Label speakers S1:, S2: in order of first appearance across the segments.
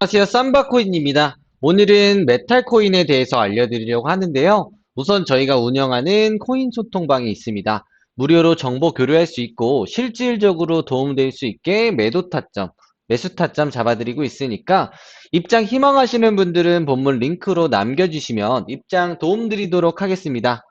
S1: 안녕하세요. 쌈바코인입니다. 오늘은 메탈코인에 대해서 알려드리려고 하는데요. 우선 저희가 운영하는 코인 소통방이 있습니다. 무료로 정보 교류할 수 있고 실질적으로 도움될 수 있게 매도 타점, 매수 타점 잡아드리고 있으니까 입장 희망하시는 분들은 본문 링크로 남겨주시면 입장 도움드리도록 하겠습니다.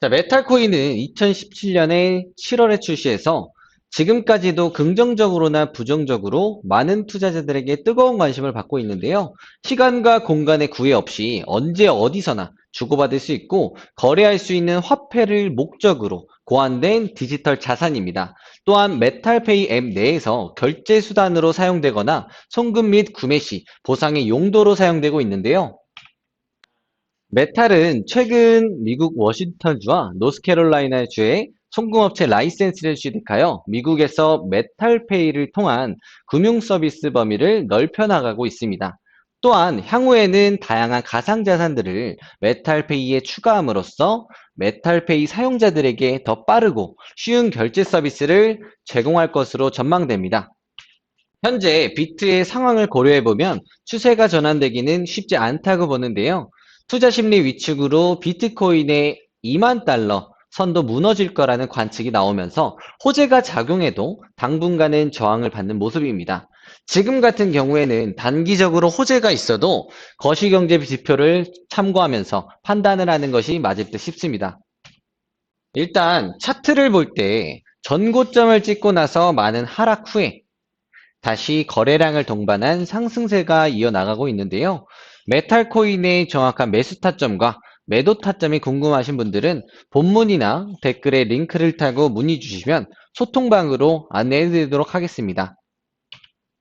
S1: 자, 메탈코인은 2017년에 7월에 출시해서 지금까지도 긍정적으로나 부정적으로 많은 투자자들에게 뜨거운 관심을 받고 있는데요. 시간과 공간의 구애 없이 언제 어디서나 주고받을 수 있고 거래할 수 있는 화폐를 목적으로 고안된 디지털 자산입니다. 또한 메탈페이 앱 내에서 결제 수단으로 사용되거나 송금 및 구매 시 보상의 용도로 사용되고 있는데요. 메탈은 최근 미국 워싱턴주와 노스캐롤라이나 주에 송금업체 라이센스를 취득하여 미국에서 메탈페이를 통한 금융 서비스 범위를 넓혀 나가고 있습니다. 또한 향후에는 다양한 가상자산들을 메탈페이에 추가함으로써 메탈페이 사용자들에게 더 빠르고 쉬운 결제 서비스를 제공할 것으로 전망됩니다. 현재 비트의 상황을 고려해보면 추세가 전환되기는 쉽지 않다고 보는데요. 투자 심리 위축으로 비트코인의 2만 달러 선도 무너질 거라는 관측이 나오면서 호재가 작용해도 당분간은 저항을 받는 모습입니다. 지금 같은 경우에는 단기적으로 호재가 있어도 거시경제 지표를 참고하면서 판단을 하는 것이 맞을 듯 싶습니다. 일단 차트를 볼 때 전고점을 찍고 나서 많은 하락 후에 다시 거래량을 동반한 상승세가 이어나가고 있는데요. 메탈코인의 정확한 매수 타점과 매도 타점이 궁금하신 분들은 본문이나 댓글에 링크를 타고 문의 주시면 소통방으로 안내해 드리도록 하겠습니다.